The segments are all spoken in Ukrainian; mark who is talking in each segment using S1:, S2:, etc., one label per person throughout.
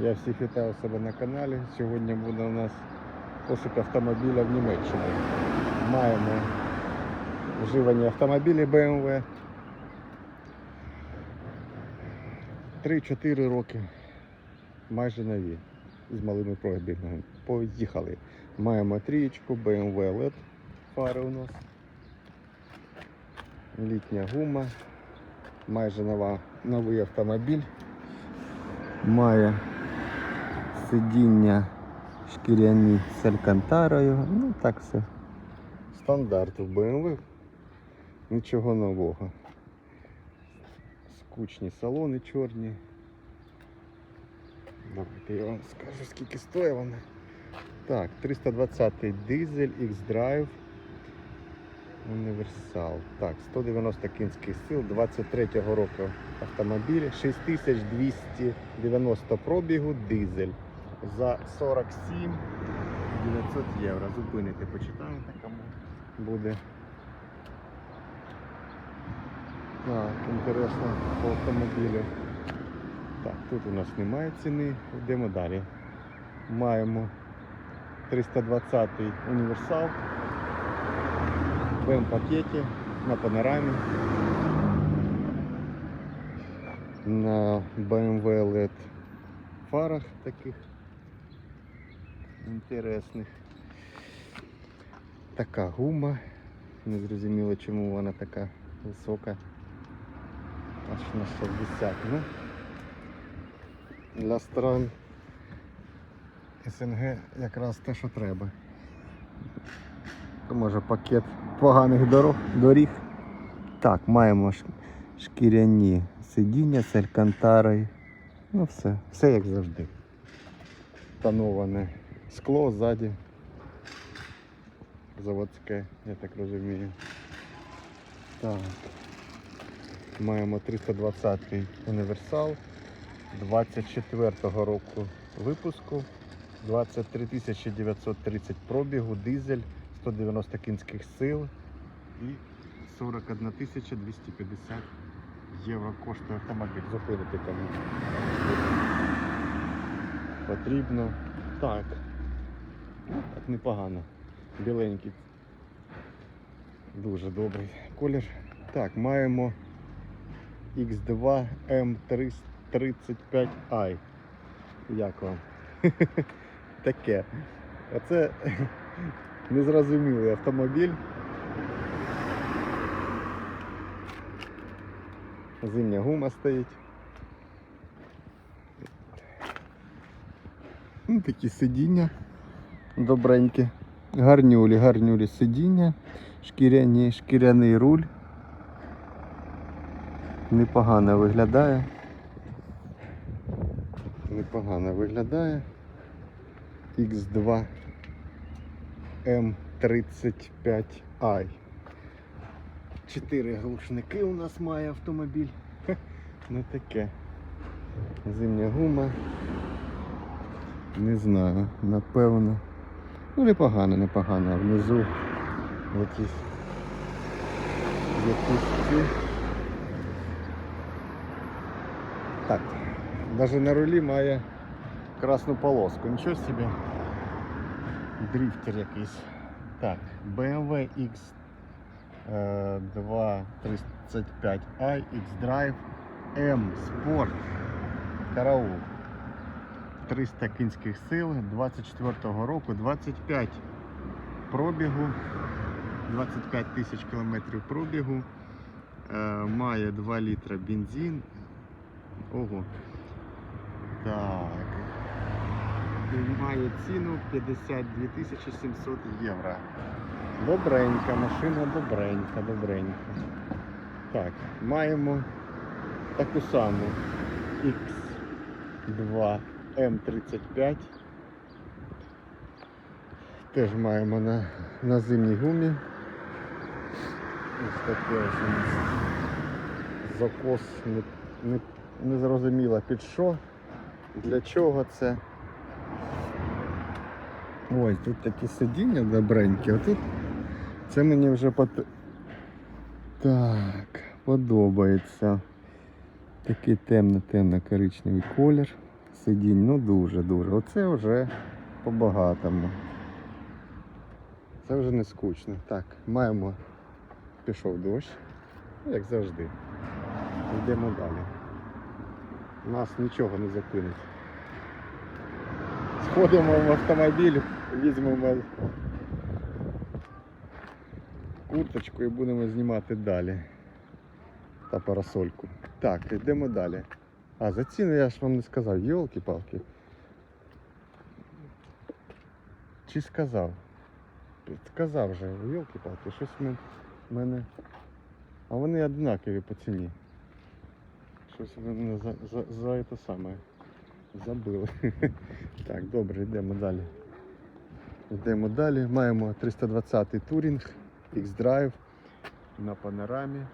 S1: Я всіх вітаю себе на каналі. Сьогодні буде у нас пошук автомобіля в Німеччині. Маємо вживані автомобілі BMW. 3-4 роки. Майже нові. З малими пробігами. Поїхали. Маємо трієчку, BMW LED фари у нас. Літня гума. Майже нова, новий автомобіль. Має сидіння шкіряні з алькантарою. Ну так все. Стандарт в BMW. Нічого нового. Скучні салони чорні. Давайте я вам скажу, скільки стоїть вона. Так, 320 дизель, X-Drive. Універсал. Так, 190 кінських сил, 23-го року автомобіль, 6290 пробігу, дизель. За 47 900 євро. Зупините, почитаєте кому буде. Так, інтересно по автомобілю. Так, тут у нас немає ціни. Йдемо далі. Маємо 320 універсал в М-пакеті на панорамі. На BMW LED фарах таких інтересних. Така гума. Не зрозуміло, чому вона така висока. Аж на 60. Ну, для стран СНГ якраз те, що треба. То може пакет поганих дорог, доріг. Так, маємо шкіряні сидіння з алькантарою. Ну все, все як завжди. Тоноване скло ззаді. Заводське, я так розумію. Так. Маємо 320-й універсал 24-го року випуску. 23 930 пробігу, дизель, 190 кінських сил і 41 250 євро коштує автомобіль. Зупинити кому потрібно. Так. Ну, Так непогано. Біленький. Дуже добрий колір. Так, маємо X2 M335i. Як вам? Таке. Оце незрозумілий автомобіль. Зимня гума стоїть. Ну, такі сидіння добренькі. Гарнюлі, гарнюлі сидіння, шкіряні, шкіряний руль. Непогано виглядає. Непогано виглядає. X2 M35i. Чотири глушники у нас має автомобіль. Хе, Ну таке. Зимня гума. Не знаю, напевно. Ну непогано, непогано. Внизу якісь якісь. Так, навіть на рулі має красну полоску. Нічого собі. Дрифтер якийсь. Так, BMW X е, 235i X-Drive M Sport. Караул. 300 кінських сил 24-го року, 25 пробігу, 25 тисяч кілометрів пробігу, е, має 2 літра бензин. Ого. Так. Має ціну 52 тисячі 700 євро. Добренька, машина добренька, добренька. Так, маємо таку саму X2 М35. Теж маємо на, на зимній гумі. Ось таке ось у нас закос не, не, не зрозуміло під що, для чого це. Ой, тут такі сидіння добренькі, а тут це мені вже под... Так, подобається. Такий темно-темно коричневий колір. Сидінь, ну дуже-дуже. Оце вже по-багатому. Це вже не скучно. Так, маємо. Пішов дощ, ну, як завжди. Йдемо далі. Нас нічого не зупинить. Сходимо в автомобіль, візьмемо курточку і будемо знімати далі. Та парасольку. Так, йдемо далі. А, за ціну я ж вам не сказав, йолки-палки. Чи сказав? Сказав вже, йолки-палки, щось в мен- мене. А вони однакові по ціні. Щось мене за, за, за це саме забили. Так, добре, йдемо далі. Йдемо далі. Маємо 320-й турінг, X-Drive на панорамі.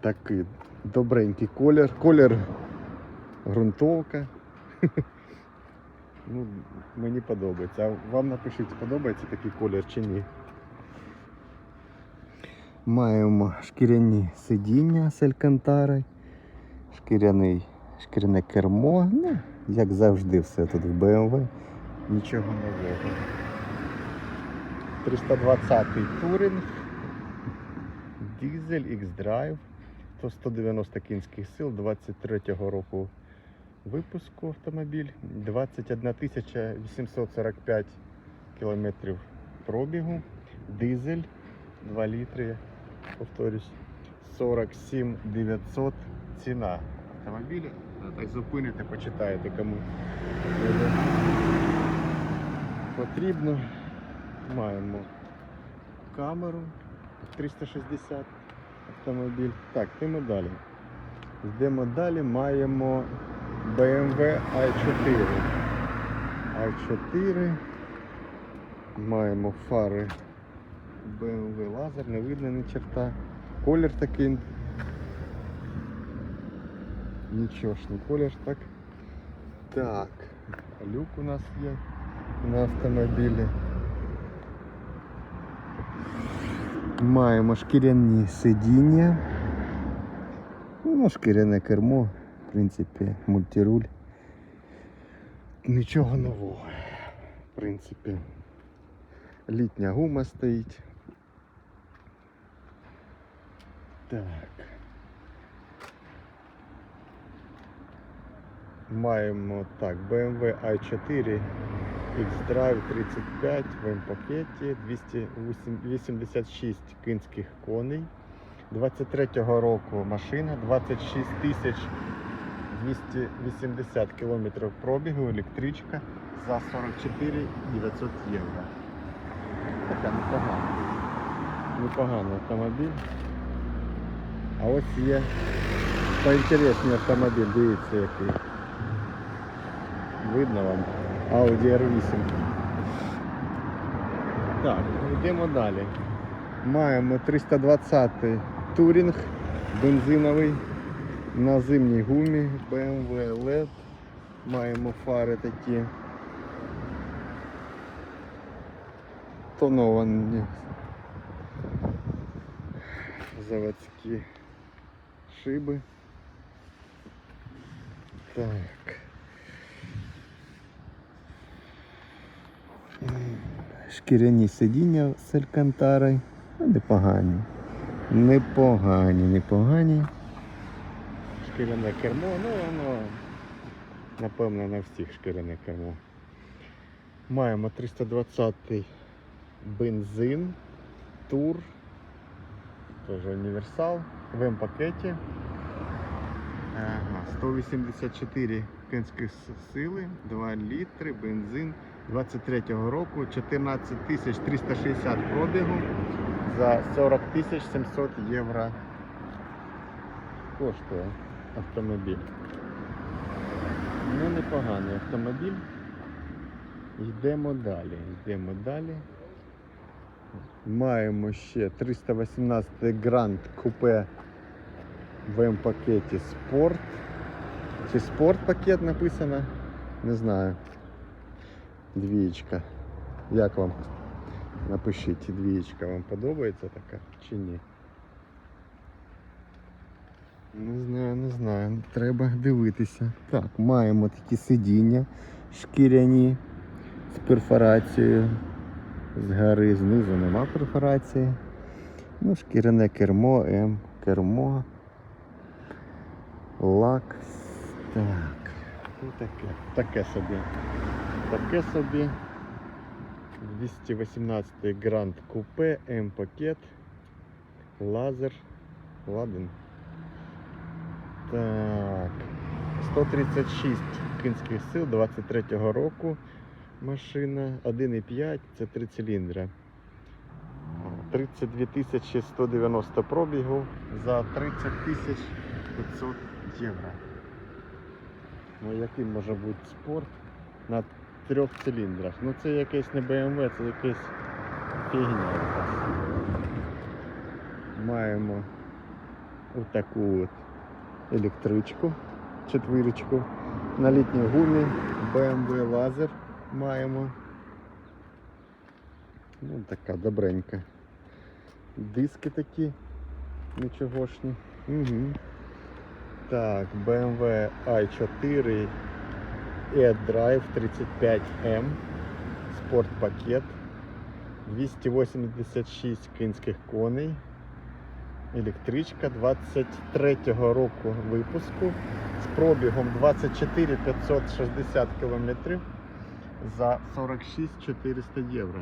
S1: Такий добренький колір. Колір ґрунтовка. Ну, мені подобається. А вам напишіть, подобається такий колір чи ні. Маємо шкіряні сидіння з Алькантари, шкіряний, шкіряне кермо. Ну, як завжди, все тут в BMW. Нічого нового. 320-й туринг, дизель X-Drive, то 190 кінських сил 23-го року випуску автомобіль, 21 845 кілометрів пробігу, дизель 2 літри, повторюсь, 47 900 ціна автомобіля. Так зупините, почитаєте кому потрібно. Маємо камеру 360 автомобіль. Так, йдемо далі. Йдемо далі, маємо BMW i4. i4. Маємо фари BMW лазер, не видно ні черта. Колір такий. Нічошний колір, так. Так, люк у нас є на автомобілі. Маємо шкіряні сидіння. Ну, шкіряне кермо, в принципі, мультируль. Нічого нового. В принципі. Літня гума стоїть. Так. Маємо так, BMW i4 X-Drive 35 в М-пакеті, 286 кінських коней. 23-го року машина, 26 тисяч 280 кілометрів пробігу, електричка за 44 900 євро. Така непогана. Непоганий автомобіль. А ось є поінтересний автомобіль, дивіться який. Видно вам? Audi R8. Так, йдемо далі. Маємо 320 турінг бензиновий на зимній гумі BMW LED. Маємо фари такі тоновані заводські шиби. Так. Шкіряні сидіння з Алькантари. Ну, Непогані. Непогані, непогані. Шкіряне кермо, ну воно напевно на всіх шкіряне кермо. Маємо 320-й бензин, тур, теж універсал, в М-пакеті. Ага, 184 кінських сили, 2 літри, бензин 23-го року, 14 тисяч 360 пробігу за 40 тисяч 700 євро коштує автомобіль. Ну, непоганий автомобіль. Йдемо далі, йдемо далі. Маємо ще 318 Grand Coupe в М-пакеті Спорт. Чи спорт пакет написано? Не знаю. Двієчка. Як вам? Напишіть, двієчка вам подобається така чи ні? Не знаю, не знаю. Треба дивитися. Так, маємо такі сидіння шкіряні з перфорацією. Згори знизу нема перфорації. Ну, шкіряне кермо, М, кермо. Лак. Так. Ну таке. Таке собі. Таке собі. 218 Grand Coupe М пакет. Лазер. Ладен. Так. 136 кінських сил 23-го року машина. 1,5 це 3 циліндри. 32 тисячі 190 пробігу за 30 тисяч 500 євро. Ну який може бути спорт на трьох циліндрах? Ну це якийсь не BMW, це якась фігня. Маємо отаку от електричку, четвирочку. На літній гумі BMW лазер маємо. Ну, така добренька. Диски такі нічогошні. Угу. Так, BMW i4 e-Drive 35M. Спорт пакет. 286 кінських коней. Електричка 23-го року випуску з пробігом 24 560 км за 46 400 євро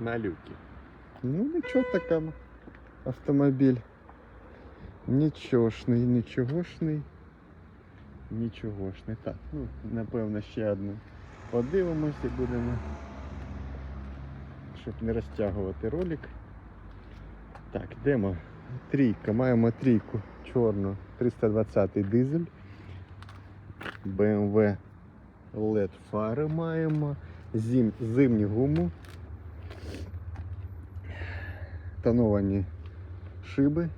S1: на люки. Ну нічого така автомобіль. Нічогошний, нічогошний. Нічогошний. Так, ну, напевно, ще одну подивимося і будемо, щоб не розтягувати ролик. Так, йдемо. Трійка. Маємо трійку чорну 320 дизель. BMW LED фари маємо. Зим, зимню гуму. Тоновані шиби.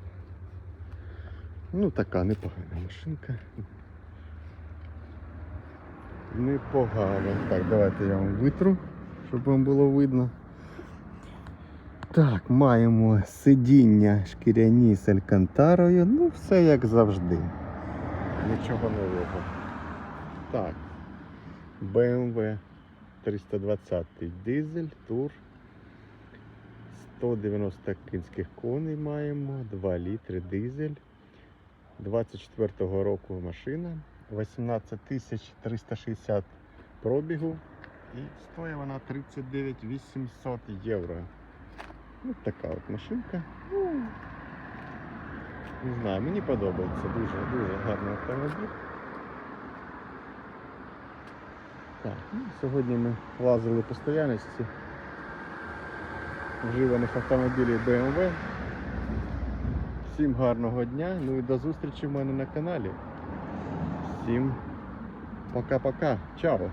S1: Ну, така непогана машинка. Непогано. Так, давайте я вам витру, щоб вам було видно. Так, маємо сидіння шкіряні з алькантарою. Ну, все як завжди. Нічого нового. Так. BMW 320 дизель, тур. 190 кінських коней маємо, 2 літри дизель. 24-го року машина. 18 360 пробігу. І стоїть вона 39 800 євро. Ось така от машинка. Ну, Не знаю, мені подобається дуже дуже гарний автомобіль. Так, ну, сьогодні ми лазили по стояночці вживаних автомобілів BMW. Всім гарного дня, ну і до зустрічі в мене на каналі. Всім пока-пока. Чао!